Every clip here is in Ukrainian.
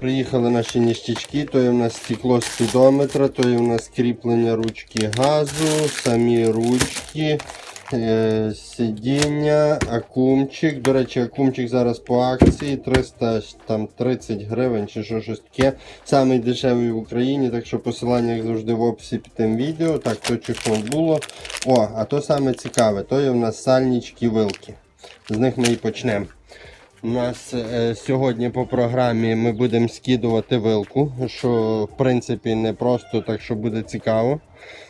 Приїхали наші ніштячки, то є в нас стекло спідометра, то є в нас кріплення ручки газу, самі ручки, е, сидіння, акумчик. До речі, акумчик зараз по акції 330 гривень чи що щось таке. Самий дешевий в Україні, так що посилання як завжди в описі під тим відео. Так, то чехол було. О, а то саме цікаве, то є в нас сальнички вилки. З них ми і почнемо. У нас е, сьогодні по програмі ми будемо скидувати вилку, що в принципі не просто так, що буде цікаво.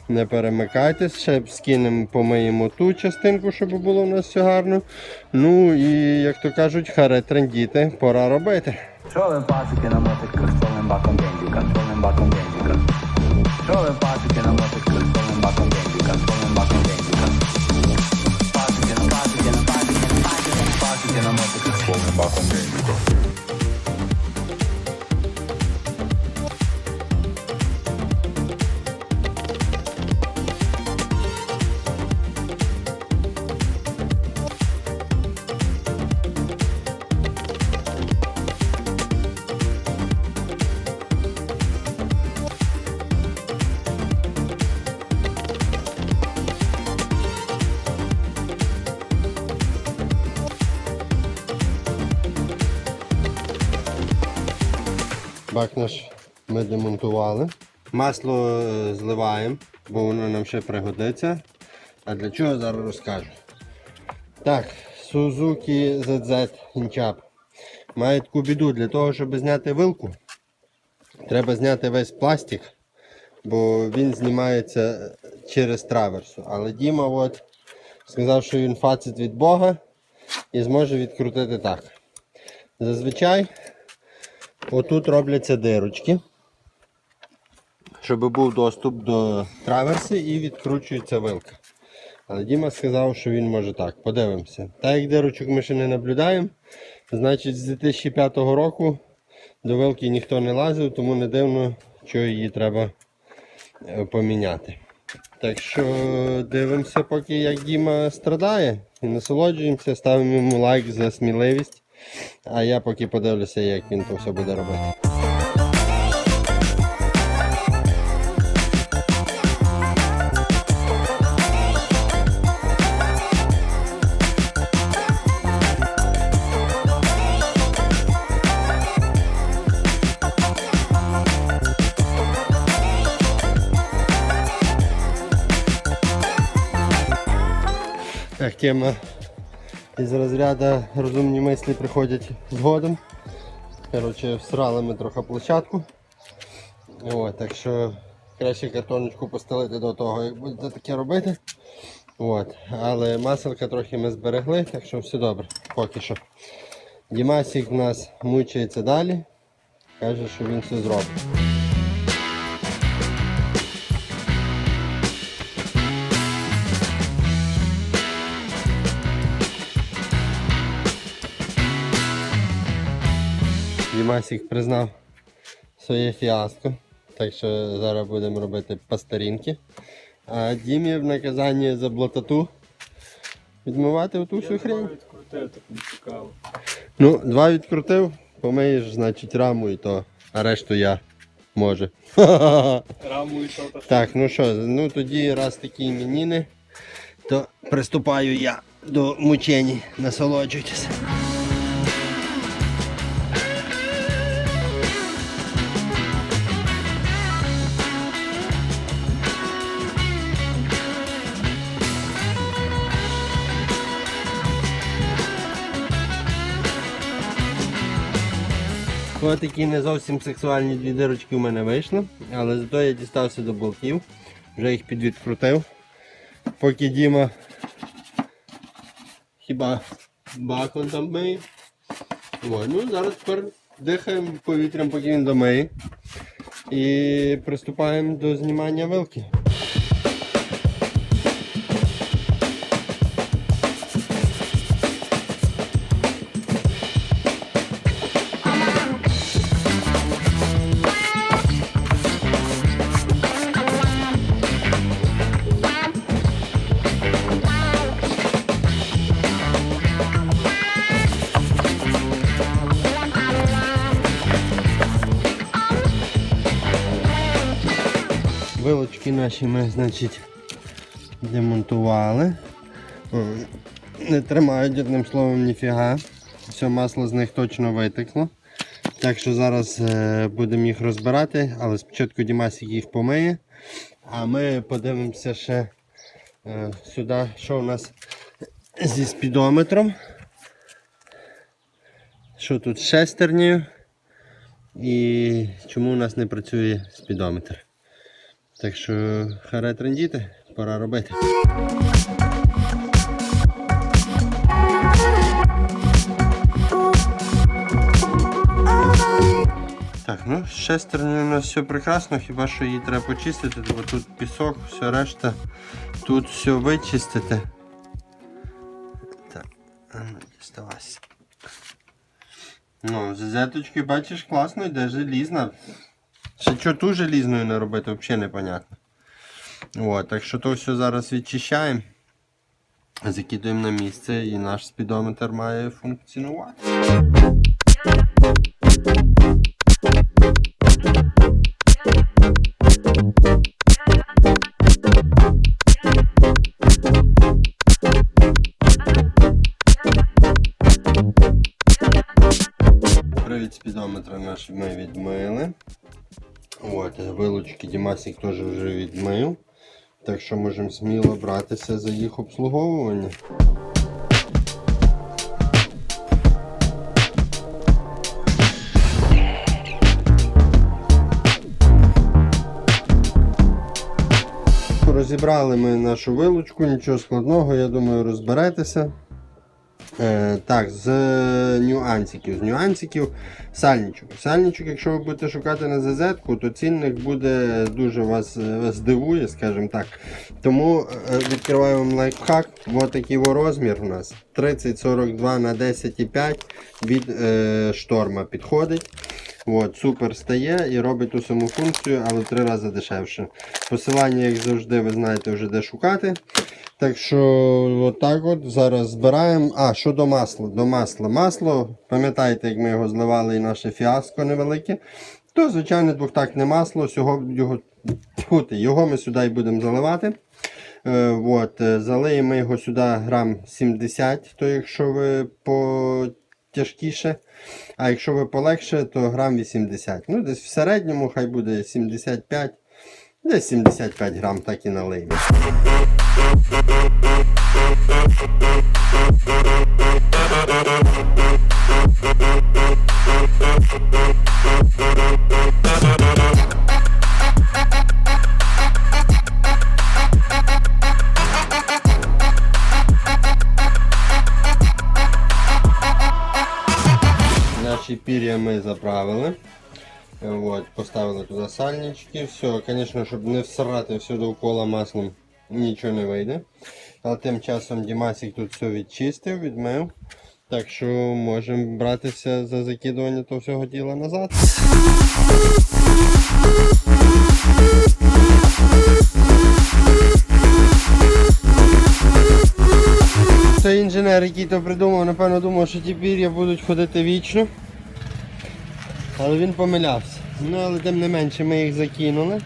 Не перемикайтесь, ще скинемо, помиємо ту частинку, щоб було у нас все гарно. Ну і як то кажуть, харе трендіти, пора робити. Ви пасики на мотик, повним баком бензика, Бак наш ми демонтували. Масло е, зливаємо, бо воно нам ще пригодиться. А для чого зараз розкажу. Так, Suzuki ZZ Inchap. Має таку біду для того, щоб зняти вилку. Треба зняти весь пластик, бо він знімається через траверсу. Але Діма от сказав, що він фацит від Бога і зможе відкрутити так. Зазвичай Отут робляться дирочки, щоб був доступ до траверси і відкручується вилка. Але Діма сказав, що він може так. Подивимося. Так як дирочок ми ще не наблюдаємо, значить з 2005 року до вилки ніхто не лазив, тому не дивно, що її треба е, поміняти. Так що дивимося, поки як Діма страдає і насолоджуємося, ставимо йому лайк за сміливість. А я поки подивлюся, як він то все буде робити. Тема із розряду розумні мислі приходять згодом. Коротше, всрали ми трохи площадку. О, так що краще картоночку постелити до того, як будете таке робити. От. Але маселка трохи ми зберегли, так що все добре, поки що. Дімасік в нас мучається далі. Каже, що він все зробить. Дімасік признав своє фіаско. Так що зараз будемо робити пастарінки. А Дімі в наказання за блатату відмивати оту всю хрень. Відкрутив, так не цікаво. Ну, два відкрутив, помиєш, значить, раму і то, а решту я може. Раму і то та Так, ну що, ну тоді раз такі іменіни, то приступаю я до мучені. Насолоджуйтесь. Ось такі не зовсім сексуальні дві дирочки у мене вийшли, але зато я дістався до болтів, вже їх підвідкрутив. Поки Діма хіба бакон там миє. Ой, ну зараз тепер дихаємо повітрям, поки він домиє. І приступаємо до знімання вилки. Вилочки наші ми, значить, демонтували. Не тримають одним словом ніфіга. Все масло з них точно витекло. Так що зараз е, будемо їх розбирати, але спочатку Дімасик їх помиє. А ми подивимося ще е, сюди, що у нас зі спідометром. Що тут з шестернею і чому у нас не працює спідометр. Так що харе трендіти, пора робити. Так, ну з шестернею у нас все прекрасно, хіба що її треба почистити, бо тут пісок, все решта. Тут все вичистити. Так, ну діставайся. Ну, зеточки, бачиш, класно йде желізна. Ще що ту желізною не робити, взагалі непонятно. От, так що то все зараз відчищаємо. Закидуємо на місце і наш спідометр має функціонувати. Привід спідометра наш ми відмили. От, вилучки Дімасик теж вже відмив. Так що можемо сміло братися за їх обслуговування. Розібрали ми нашу вилучку, нічого складного, я думаю, розберетеся. Е, так, з нюансиків. З нюансиків сальничок. Сальничок, якщо ви будете шукати на ЗЗ, то цінник буде дуже вас, е, вас здивує, скажімо так. Тому е, відкриваю вам лайфхак. Ось такий розмір у нас 3042 на 10,5 від е, шторма підходить. От, супер стає і робить ту саму функцію, але три рази дешевше. Посилання, як завжди, ви знаєте вже де шукати. Так що, отак от зараз збираємо. А, що до масла? До масла. Масло, пам'ятаєте, як ми його зливали і наше фіаско невелике. То, звичайно, двохтактне масло. Всього, його, його ми сюди і будемо заливати. Е, от, е, залиємо його сюди грам 70, то якщо ви потяжкіше. А якщо ви полегше, то грам 80. Ну, десь в середньому хай буде 75. Десь 75 грам так і налиємо. Наші пір'я ми заправили. От, поставили туди сальнички. Все, звісно, щоб не всрати все довкола маслом, нічого не вийде. Але тим часом Дімасик тут все відчистив, відмив. Так що можемо братися за закидування того всього діла назад. Цей інженер, який то придумав, напевно думав, що ті пір'я будуть ходити вічно. Але він помилявся. Ну, але тим не менше ми їх закинули.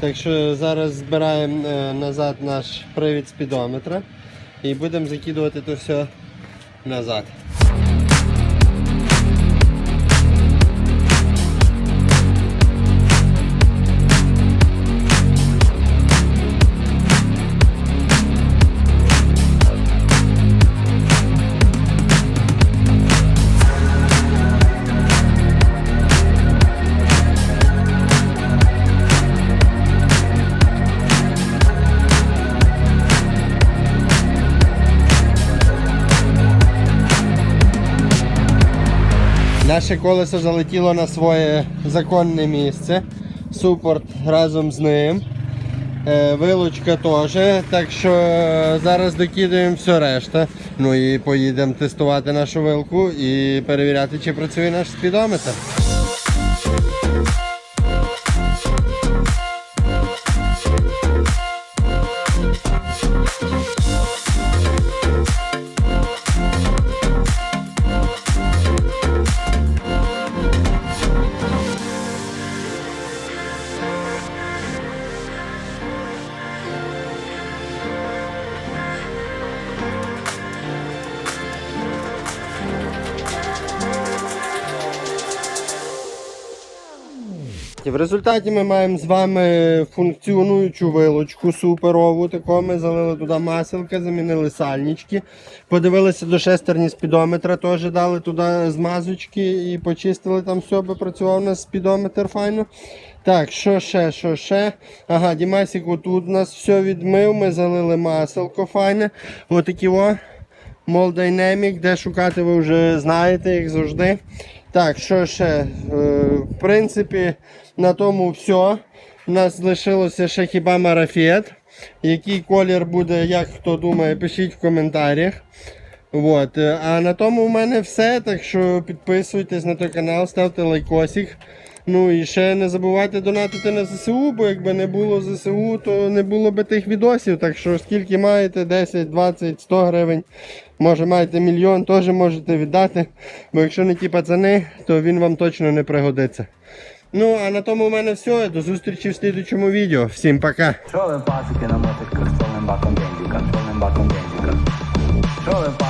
Так що зараз збираємо е, назад наш привід спідометра і будемо закидувати то все назад. Наше колесо залетіло на своє законне місце. Супорт разом з ним. Е, Вилучка теж. Так що е, зараз докидаємо все решта. Ну і поїдемо тестувати нашу вилку і перевіряти, чи працює наш спідометр. В результаті ми маємо з вами функціонуючу вилочку суперову. Таку ми залили туди маселка, замінили сальнички. Подивилися до шестерні спідометра, теж дали туди змазочки і почистили там все, бо працював у нас спідометр файно. Так, що ще, що ще? Ага, Дімасик отут у нас все відмив, ми залили маселко файне. Отакі о. Мол Dynamic, де шукати ви вже знаєте, як завжди. Так, що ще? Е, в принципі, на тому все. У нас лишилося ще хіба марафет. Який колір буде, як хто думає, пишіть в коментарях. От. е, А на тому в мене все. Так що підписуйтесь на той канал, ставте лайкосик. Ну і ще не забувайте донатити на ЗСУ, бо якби не було ЗСУ, то не було би тих відосів. Так що скільки маєте, 10, 20, 100 гривень, може маєте мільйон, теж можете віддати. Бо якщо не ті пацани, то він вам точно не пригодиться. Ну, а на тому в мене все. До зустрічі в слідучому відео. Всім пока! Що ви пацики на мотиках повним баком з повним баком ви пацики